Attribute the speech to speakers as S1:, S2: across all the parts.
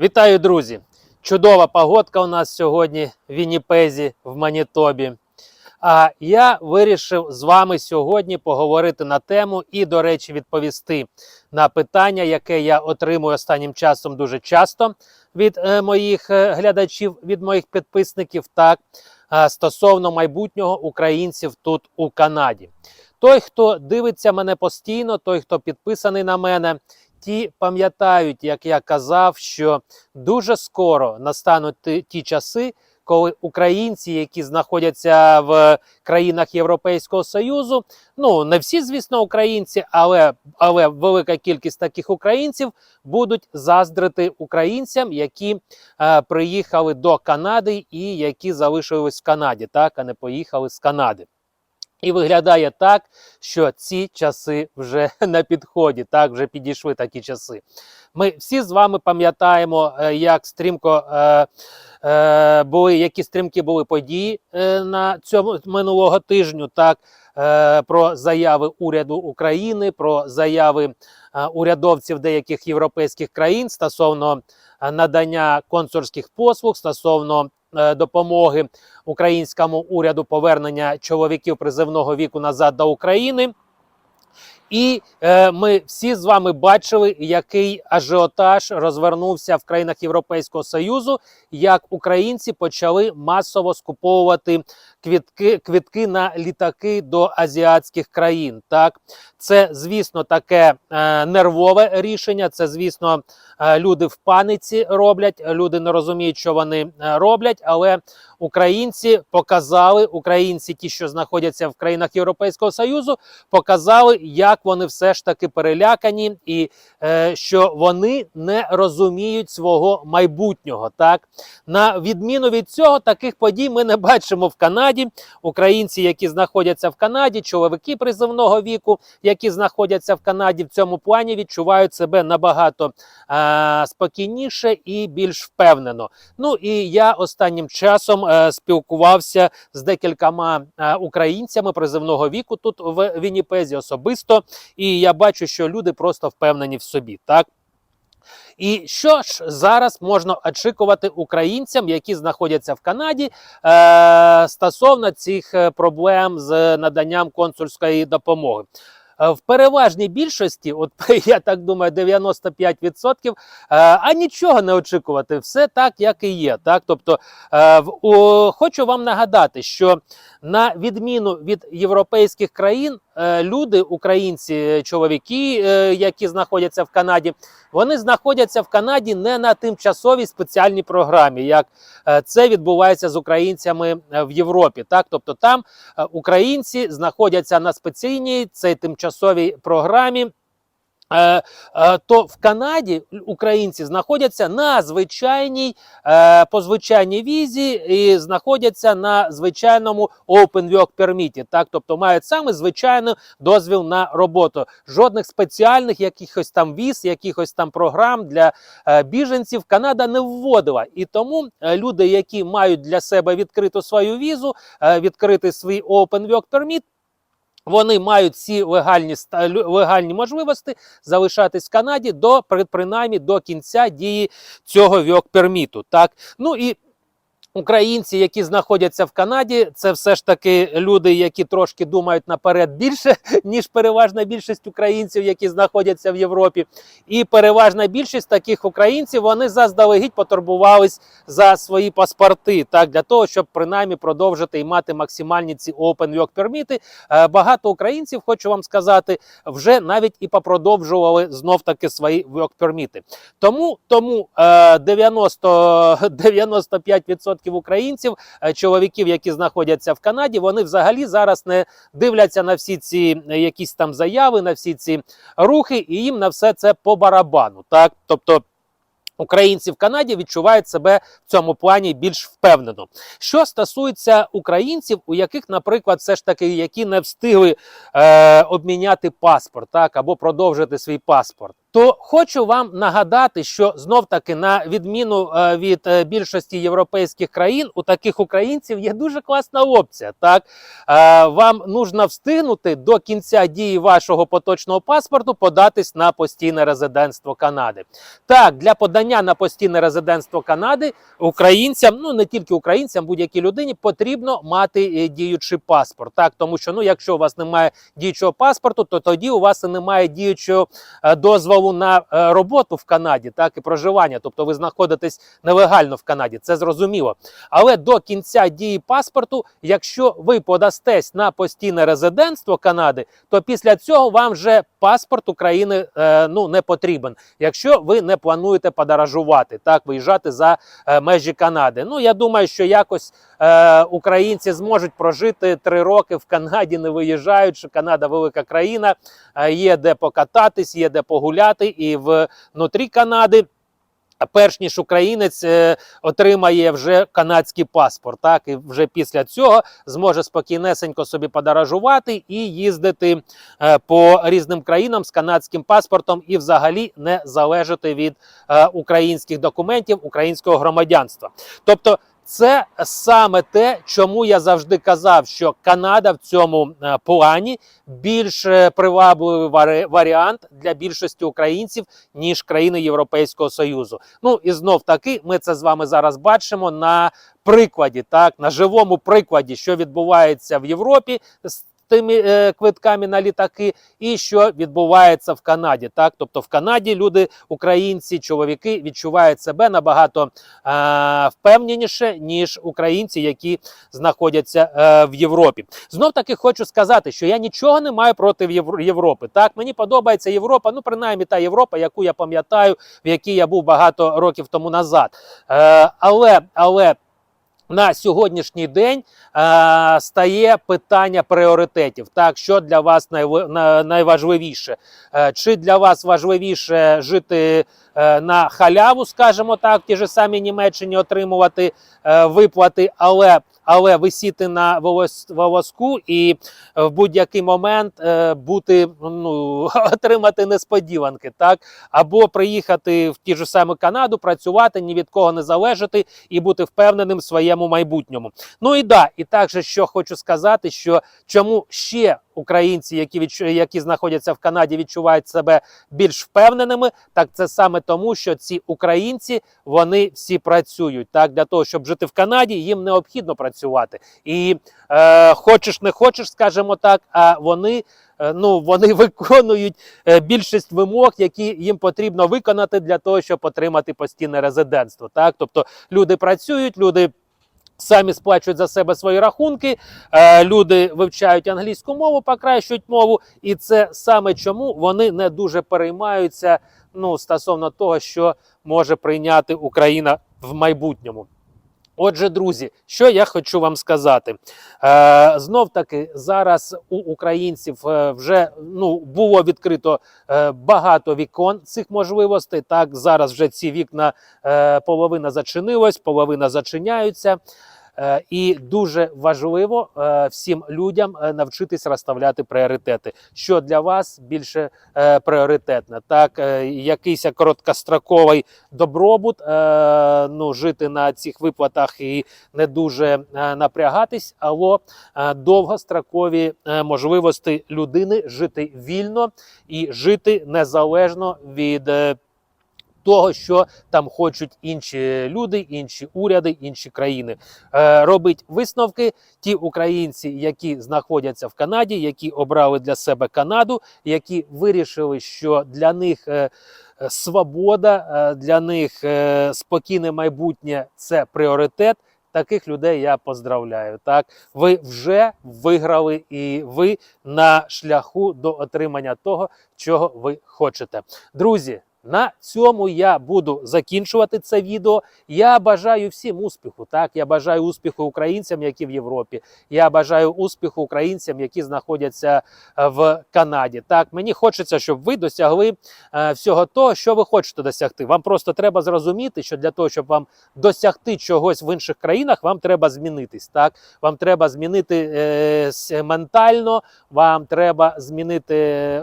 S1: Вітаю, друзі! Чудова погодка у нас сьогодні в Вінніпезі, в Манітобі. А я вирішив з вами сьогодні поговорити на тему і, до речі, відповісти на питання, яке я отримую останнім часом дуже часто від е, моїх е, глядачів, від моїх підписників, так е, стосовно майбутнього українців тут у Канаді. Той, хто дивиться мене постійно, той, хто підписаний на мене, ті пам'ятають, як я казав, що дуже скоро настануть ті, часи, коли українці, які знаходяться в країнах Європейського Союзу, ну не всі, звісно, українці, але, але велика кількість таких українців будуть заздрити українцям, які е, приїхали до Канади і які залишились в Канаді, так а не поїхали з Канади. І виглядає так, що ці часи вже на підході, так вже підійшли такі часи. Ми всі з вами пам'ятаємо, е, як стрімко е, е, були, які стрімкі були події е, на цьому минулого тижню. Так е, про заяви уряду України, про заяви урядовців деяких європейських країн стосовно надання консульських послуг стосовно допомоги українському уряду повернення чоловіків призивного віку назад до України. І е, ми всі з вами бачили, який ажіотаж розвернувся в країнах Європейського Союзу, як українці почали масово скуповувати квітки, квітки на літаки до азіатських країн. Так, це, звісно, таке е, нервове рішення. Це, звісно, е, люди в паниці роблять. Люди не розуміють, що вони е, роблять, але українці показали, українці, ті, що знаходяться в країнах Європейського Союзу, показали, як вони все ж таки перелякані, і е, що вони не розуміють свого майбутнього. Так на відміну від цього, таких подій ми не бачимо в Канаді. Українці, які знаходяться в Канаді, чоловіки призовного віку, які знаходяться в Канаді, в цьому плані відчувають себе набагато е, спокійніше і більш впевнено. Ну і я останнім часом е, спілкувався з декількома е, українцями призивного віку тут в Вінніпезі особисто, і я бачу, що люди просто впевнені в собі. Так. І що ж зараз можна очікувати українцям, які знаходяться в Канаді, е, стосовно цих е, проблем з наданням консульської допомоги? Е, В переважній більшості, от я так думаю, 95%, е, а нічого не очікувати, все так, як і є. Так, тобто, хочу вам нагадати, що на відміну від європейських країн, люди, українці, е, чоловіки, е, які знаходяться в Канаді, вони знаходяться в Канаді не на тимчасовій спеціальній програмі, як е, це відбувається з українцями е, в Європі. Так, тобто там е, українці знаходяться на спеційній цій тимчасовій програмі. Е, е, То в Канаді українці знаходяться на звичайній е, по звичайній візі і знаходяться на звичайному Open Work Permit, так, тобто мають саме звичайний дозвіл на роботу. Жодних спеціальних якихось там віз, якихось там програм для біженців Канада не вводила. І тому люди, які мають для себе відкриту свою візу, відкрити свій Open Work Permit, вони мають всі легальні легальні можливості залишатись в Канаді до при- принаймні до кінця дії цього вьок-перміту. Так ну і Українці, які знаходяться в Канаді, це все ж таки люди, які трошки думають наперед більше, ніж переважна більшість українців, які знаходяться в Європі. І переважна більшість таких українців вони заздалегідь потурбувались за свої паспорти, так для того, щоб принаймні продовжити і мати максимальні ці open work перміти. Е, Багато українців, хочу вам сказати, вже навіть і попродовжували знов таки свої work перміти. Тому тому е, 90, 95% українців, е, чоловіків, які знаходяться в Канаді, вони взагалі зараз не дивляться на всі ці е, якісь там заяви, на всі ці рухи, і їм на все це по барабану. Так, тобто. Українці в Канаді відчувають себе в цьому плані більш впевнено. Що стосується українців, у яких, наприклад, все ж таки які не встигли е, обміняти паспорт, так або продовжити свій паспорт, то хочу вам нагадати, що знов таки, на відміну е, від е, більшості європейських країн, у таких українців є дуже класна опція. Так Е, вам нужно встигнути до кінця дії вашого поточного паспорту податись на постійне резидентство Канади. Так, для подання на постійне резидентство Канади українцям, ну не тільки українцям, будь-якій людині потрібно мати діючий паспорт. Так, тому що ну, якщо у вас немає діючого паспорту, то тоді у вас і немає діючого е, дозволу на е, роботу в Канаді, так і проживання. Тобто ви знаходитесь нелегально в Канаді. Це зрозуміло. Але до кінця дії паспорту, якщо ви подастесь на постійне резидентство Канади, то після цього вам вже паспорт України е, ну не потрібен, якщо ви не плануєте подорожувати, так виїжджати за е, межі Канади. Ну я думаю, що якось е, українці зможуть прожити три роки в Канаді, не виїжджаючи. Канада велика країна, е, є де покататись, є де погуляти, і внутрі Канади. Перш ніж українець е, отримає вже канадський паспорт, так і вже після цього зможе спокійнесенько собі подорожувати і їздити е, по різним країнам з канадським паспортом і взагалі не залежати від е, українських документів, українського громадянства. Тобто, це саме те, чому я завжди казав, що Канада в цьому е, плані більш е, привабливий варіант для більшості українців ніж країни Європейського Союзу. Ну і знов таки, ми це з вами зараз бачимо на прикладі, так на живому прикладі, що відбувається в Європі з тими е, квитками на літаки, і що відбувається в Канаді. Так, тобто в Канаді люди, українці, чоловіки відчувають себе набагато е, впевненіше, ніж українці, які знаходяться е, в Європі. Знов таки хочу сказати, що я нічого не маю проти Європи. Так, мені подобається Європа, ну принаймні та Європа, яку я пам'ятаю, в якій я був багато років тому назад. Е, але, але. На сьогоднішній день е, стає питання пріоритетів. Так, що для вас найв- на- найважливіше? Е, чи для вас важливіше жити на халяву, скажімо так, ті ж самі Німеччині отримувати е, виплати, але, але висіти на волос, волоску і е, в будь-який момент е, бути ну, отримати несподіванки, так або приїхати в ті ж самі Канаду, працювати, ні від кого не залежати і бути впевненим в своєму майбутньому. Ну і да, і також що хочу сказати, що чому ще українці, які відчу... які знаходяться в Канаді, відчувають себе більш впевненими, так це саме тому, що ці українці вони всі працюють. Так для того, щоб жити в Канаді, їм необхідно працювати. І е, хочеш не хочеш, скажімо так, а вони. е, Ну, вони виконують е, більшість вимог, які їм потрібно виконати для того, щоб отримати постійне резидентство. Так, тобто люди працюють, люди самі сплачують за себе свої рахунки, е, люди вивчають англійську мову, покращують мову, і це саме чому вони не дуже переймаються ну, стосовно того, що може прийняти Україна в майбутньому. Отже, друзі, що я хочу вам сказати. Е, знов таки, зараз у українців е, вже ну, було відкрито е, багато вікон цих можливостей. Так, зараз вже ці вікна е, половина зачинилась, половина зачиняються. Е, І дуже важливо е, всім людям е, навчитись розставляти пріоритети. Що для вас більше пріоритетне? Так, якийсь короткостроковий добробут, ну жити на цих виплатах і не дуже напрягатись, або довгострокові можливості людини жити вільно і жити незалежно від. Того, що там хочуть інші люди, інші уряди, інші країни. Е, робить висновки ті українці, які знаходяться в Канаді, які обрали для себе Канаду, які вирішили, що для них е, свобода, е, для них спокійне майбутнє це пріоритет. Таких людей я поздравляю. Так, ви вже виграли, і ви на шляху до отримання того, чого ви хочете. Друзі, На цьому я буду закінчувати це відео. Я бажаю всім успіху. Так, я бажаю успіху українцям, які в Європі. Я бажаю успіху українцям, які знаходяться е, в Канаді. Так, мені хочеться, щоб ви досягли е, всього того, що ви хочете досягти. Вам просто треба зрозуміти, що для того, щоб вам досягти чогось в інших країнах, вам треба змінитись. Так, вам треба змінити е, ментально, вам треба змінити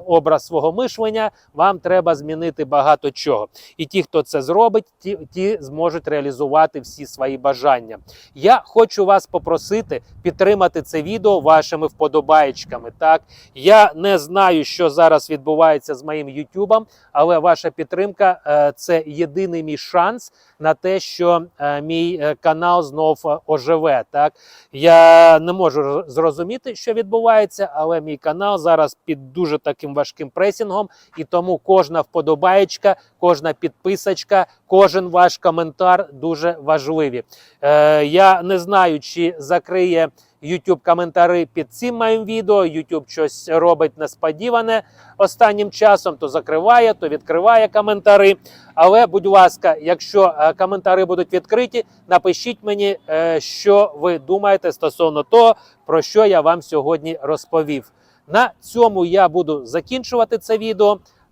S1: образ свого мишлення, вам треба змінити багато чого. І ті, хто це зробить, ті, ті зможуть реалізувати всі свої бажання. Я хочу вас попросити підтримати це відео вашими вподобаєчками. Так, я не знаю, що зараз відбувається з моїм Ютубом, але ваша підтримка е, це єдиний мій шанс на те, що е, мій е, канал знов оживе. Так я не можу зрозуміти, що відбувається, але мій канал зараз під дуже таким важким пресінгом, і тому кожна вподобаєчка, кожна підписочка, кожен ваш коментар дуже важливі. Е, я не знаю, чи закриє YouTube коментари під цим моїм відео. YouTube щось робить несподіване останнім часом, то закриває, то відкриває коментари. Але, будь ласка, якщо е, коментари будуть відкриті, напишіть мені, е, що ви думаєте стосовно того, про що я вам сьогодні розповів. На цьому я буду закінчувати це відео.